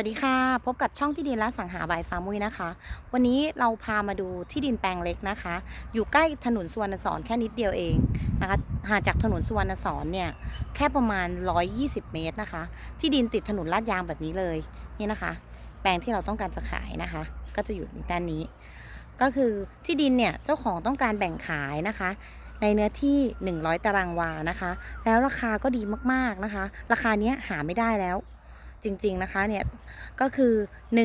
วัสดีค่ะ พบกับช่องที่ดินและสังหาบายฟาร์มุ้ยนะคะ วันนี้เราพามาดูที่ดินแปลงเล็กนะคะ อยู่ใกล้ถนนสุวรรณสอนแค่นิดเดียวเองนะคะห่างจากถนนสุวรรณสอนเนี่ยแค่ประมาณ 120 เมตรนะคะ ที่ดินติดถนนลาดยางแบบนี้เลยนี่นะคะ แปลงที่เราต้องการจะขายนะคะ ก็จะอยู่ด้านนี้ ก็คือที่ดินเนี่ยเจ้าของต้องการแบ่งขายนะคะในเนื้อที่ 100 ตารางวานะคะ แล้วราคาก็ดีมากๆนะคะ ราคาเนี้ยหาไม่ได้แล้ว จริง ๆ นะคะเนี่ยก็คือ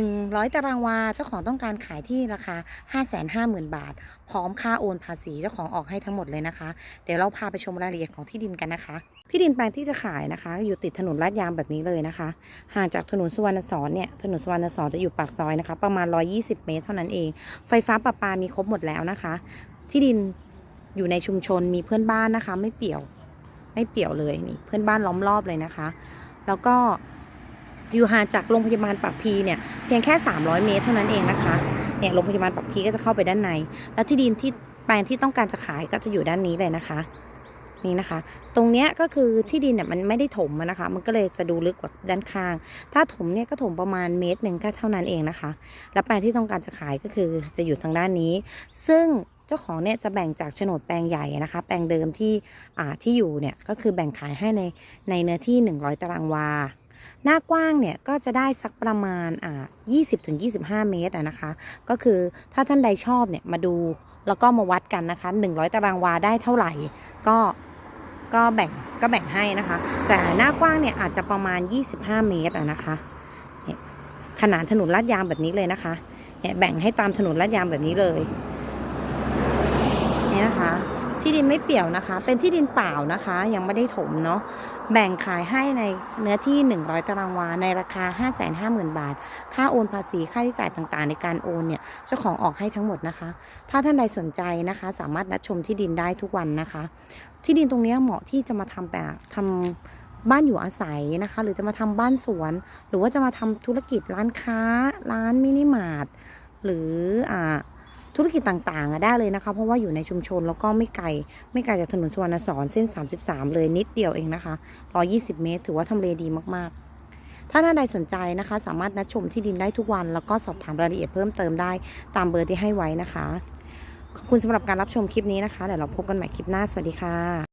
100 ตารางวาเจ้าของต้องการขายที่ราคา 550,000 บาท พร้อมค่าโอนภาษีเจ้าของออกให้ทั้งหมดเลยนะคะ เดี๋ยวเราพาไปชมรายละเอียดของที่ดินกันนะคะ ที่ดินแปลงที่จะขายนะคะ อยู่ติดถนนลาดยางแบบนี้เลยนะคะห่างจากถนนสุวรรณสอนเนี่ยถนนสุวรรณสอนจะอยู่ปากซอยนะคะ ประมาณ 120 เมตรเท่านั้นเอง ไฟฟ้าประปามีครบหมดแล้วนะคะ ที่ดินอยู่ในชุมชนมีเพื่อนบ้านนะคะ ไม่เปี่ยวไม่เปี่ยวเลยนี่เพื่อนบ้านล้อมรอบเลยนะคะ แล้วก็ อยู่ห่างจากโรงพยาบาลปากพีเนี่ยเพียงแค่ 300 เมตรเท่านั้นเองนะคะเนี่ยโรงพยาบาลปากพีก็จะเข้าไปด้านใน แล้วที่ดินที่แปลงที่ต้องการจะขายก็จะอยู่ด้านนี้เลยนะคะนี่นะคะ ตรงเนี้ยก็คือที่ดินเนี่ยมันไม่ได้ถมนะคะ มันก็เลยจะดูลึกกว่าด้านข้าง ถ้าถมเนี่ยก็ถมประมาณเมตรหนึ่งก็เท่านั้นเองนะคะ แล้วแปลงที่ต้องการจะขายก็คือจะอยู่ทางด้านนี้ ซึ่งเจ้าของเนี่ยจะแบ่งจากโฉนดแปลงใหญ่นะคะ แปลงเดิมที่อ่าที่อยู่เนี่ยก็คือแบ่งขายให้ในในเนื้อที่ 100 ตารางวา หน้ากว้างเนี่ยก็จะได้สักประมาณอ่า20ถึง25 เมตรอะนะคะ ก็คือถ้าท่านใดชอบเนี่ยมาดูแล้วก็มาวัดกันนะคะ 100 ตารางวาได้เท่าไหร่ ก็ก็แบ่งก็แบ่งให้นะคะ แต่หน้ากว้างเนี่ยอาจจะประมาณ 25 เมตรอะนะคะเนี่ยขนาดถนนลาดยางแบบนี้เลยนะคะเนี่ยแบ่งให้ตามถนนลาดยางแบบนี้เลยนี่นะคะ ที่ดินไม่เปี่ยวนะคะ เป็นที่ดินเปล่านะคะ ยังไม่ได้ถมเนาะ แบ่งขายให้ในเนื้อที่ 100 ตารางวา ในราคา 550,000 บาท ค่าโอนภาษี ค่าใช้จ่ายต่างๆ ในการโอนเนี่ย เจ้าของออกให้ทั้งหมดนะคะ ถ้าท่านใดสนใจนะคะ สามารถนัดชมที่ดินได้ทุกวันนะคะ ที่ดินตรงนี้เหมาะที่จะมาทำแบบทำบ้านอยู่อาศัยนะคะ หรือจะมาทำบ้านสวน หรือว่าจะมาทำธุรกิจร้านค้า ร้านมินิมาร์ทหรืออ่า ธุรกิจต่างๆได้เลยนะคะ เพราะว่าอยู่ในชุมชนแล้วก็ไม่ไกล ไม่ไกลจากถนนสุวรรณสอนเส้น 33 เลยนิดเดียวเองนะคะ 120 เมตร ถือว่าทำเลดีมากๆถ้าท่านใดสนใจนะคะ สามารถนัดชมที่ดินได้ทุกวัน แล้วก็สอบถามรายละเอียดเพิ่มเติมได้ตามเบอร์ที่ให้ไว้นะคะ ขอบคุณสำหรับการรับชมคลิปนี้นะคะ เดี๋ยวเราพบกันใหม่คลิปหน้า สวัสดีค่ะ